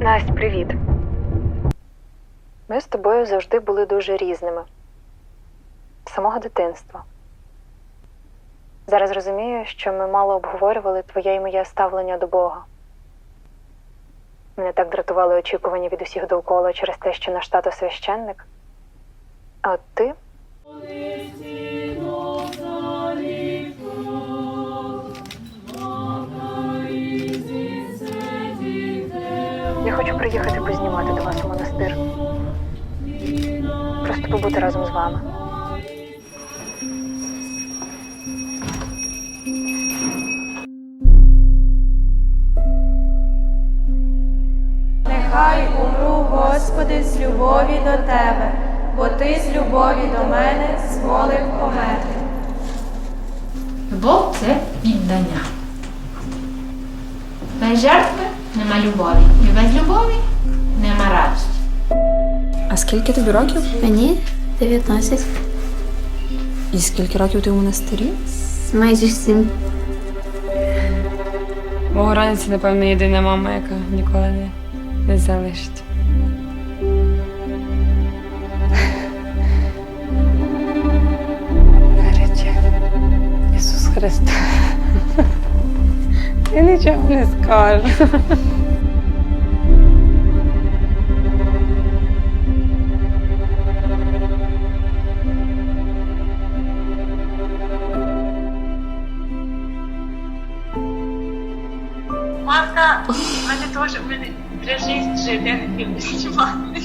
Настя, привіт. Ми з тобою завжди були дуже різними з самого дитинства. Зараз розумію, що ми мало обговорювали твоє і моє ставлення до Бога. Мене так дратували очікування від усіх довкола через те, що наш тато священник. А от ти. Я хочу приїхати познімати до вас у монастир. Просто побути разом з вами. Нехай умру, Господи, з любові до Тебе, бо Ти з любові до мене зволив померти. Любов це віддання. Без жертви нема любові. І без любові нема радості. А скільки тобі років? Мені 19, І скільки років ти у монастирі? майже 7. Богородиця, напевно, єдина мама, яка ніколи не, не залишить. Рече, Ісус Христос. Я нічого не скажу. Марта, в мене теж в мене для життя жити, я не хотів знімати.